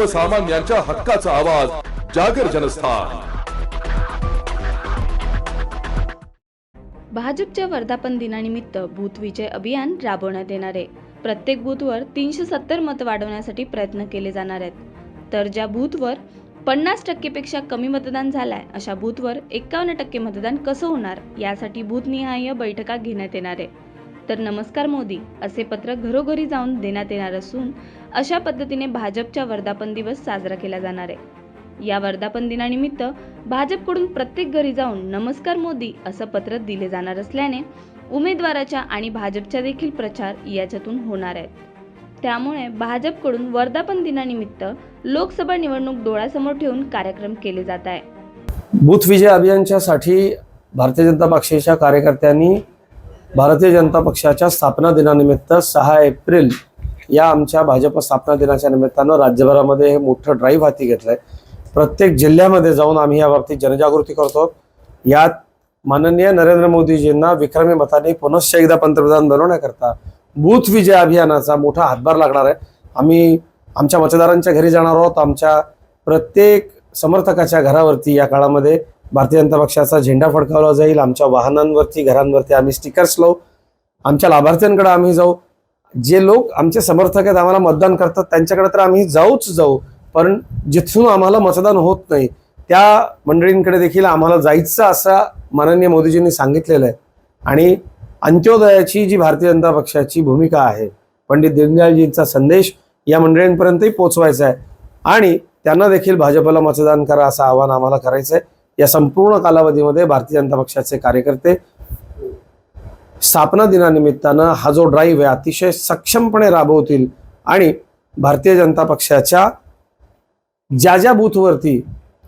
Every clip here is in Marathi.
सर्वसामान्यांच्या हक्काचा आवाज जागर जनस्थान. भाजपच्या वर्धापन दिनानिमित्त बूथ विजय अभियान राबवण्यात येणार आहे. प्रत्येक बूथवर तीनशे सत्तर मत वाढवण्यासाठी प्रयत्न केले जाणार आहेत. तर ज्या बूथवर पन्नास टक्केपेक्षा कमी मतदान झालाय अशा बूथवर एकावन्न टक्के मतदान कसं होणार यासाठी बूथनिहाय बैठका घेण्यात येणार आहे. तर नमस्कार मोदी असे पत्र घरोघरी जाऊन देण्यात येणार असून अशा पद्धतीने भाजपच्या वर्धापन दिवस साजरा केला जाणार आहे. या वर्धापन दिनानिमित्त भाजपकडून प्रत्येक घरी जाऊन नमस्कार मोदी असं पत्र दिले जाणार असल्याने उमेदवाराच्या आणि भाजपच्या देखील प्रचार याच्यातून होणार आहेत. त्यामुळे भाजपकडून वर्धापन दिनानिमित्त लोकसभा निवडणूक डोळ्यासमोर ठेवून कार्यक्रम केले जात आहे. बूथ विजय अभियानच्यासाठी भारतीय जनता पक्षाच्या कार्यकर्त्यांनी भारतीय जनता पक्षाच्या स्थापना दिनानिमित्त सहा एप्रिल या आमच्या भाजप स्थापना दिनाच्या निमित्तानं राज्यभरामध्ये हे मोठं ड्राईव्ह हाती घेतलंय. प्रत्येक जिल्ह्यामध्ये जाऊन आम्ही या बाबतीत जनजागृती करतो. यात माननीय नरेंद्र मोदीजींना विक्रमी मताने पुनश्च एकदा पंतप्रधान बनवण्याकरता बूथ विजय अभियानाचा मोठा हातभार लागणार आहे. आम्ही आमच्या मतदारांच्या घरी जाणार आहोत. आमच्या प्रत्येक समर्थकाच्या घरावरती या काळामध्ये भारतीय जनता पक्षाचा झेंडा फडकावला जाईल. आमच्या वाहनांवरती घरांवरती आम्ही स्टिकर्स लावू. आमच्या लाभार्थ्यांकडे आम्ही जाऊ. जे लोक आमचे समर्थक आहेत आम्हाला मतदान करतात त्यांच्याकडे तर आम्ही जाऊच जाऊ. पण जिथून आम्हाला मतदान होत नाही त्या मंडळींकडे देखील आम्हाला जायचं असा माननीय मोदीजींनी सांगितलेलं आहे. आणि अंत्योदयाची जी भारतीय जनता पक्षाची भूमिका आहे पंडित दीनदयाळजींचा संदेश या मंडळींपर्यंतही पोचवायचा आहे. आणि त्यांना देखील भाजपला मतदान करा असं आवाहन आम्हाला करायचं आहे. या संपूर्ण कालावधीमध्ये भारतीय जनता पक्षाचे कार्यकर्ते स्थापना दिनानिमित्तानं हा जो ड्राईव्ह आहे अतिशय सक्षमपणे राबवतील आणि भारतीय जनता पक्षाच्या ज्या ज्या बूथवरती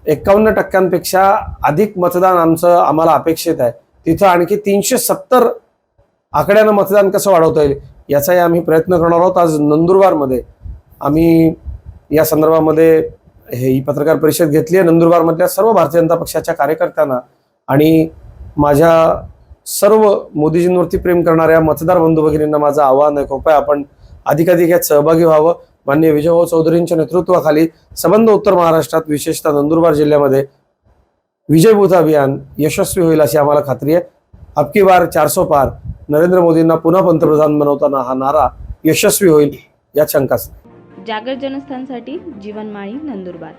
एकावन्न टक्क्यांपेक्षा अधिक मतदान आमचं आम्हाला अपेक्षित आहे तिथं आणखी तीनशे सत्तर आकड्यानं मतदान कसं वाढवता येईल याचाही आम्ही प्रयत्न करणार आहोत. आज नंदुरबारमध्ये आम्ही या संदर्भामध्ये हे ही पत्रकार परिषद घेतली आहे नंदुरबारमधल्या सर्व भारतीय जनता पक्षाच्या कार्यकर्त्यांना. आणि माझ्या सर्व मोदीजींवरती प्रेम करणाऱ्या मतदार बंधू भगिनींना माझं आव्हान आहे कृपया आपण अधिकाधिक यात सहभागी व्हावं. माननीय विजयभाऊ चौधरींच्या नेतृत्वाखाली संबंध उत्तर महाराष्ट्रात विशेषतः नंदुरबार जिल्ह्यामध्ये विजय अभियान यशस्वी होईल अशी आम्हाला खात्री आहे. अबकी बार चारसो पार. नरेंद्र मोदींना पुन्हा पंतप्रधान बनवताना हा नारा यशस्वी होईल यात शंकाच नाही. जागर जनस्थानसाठी जीवनमाळी नंदुरबार.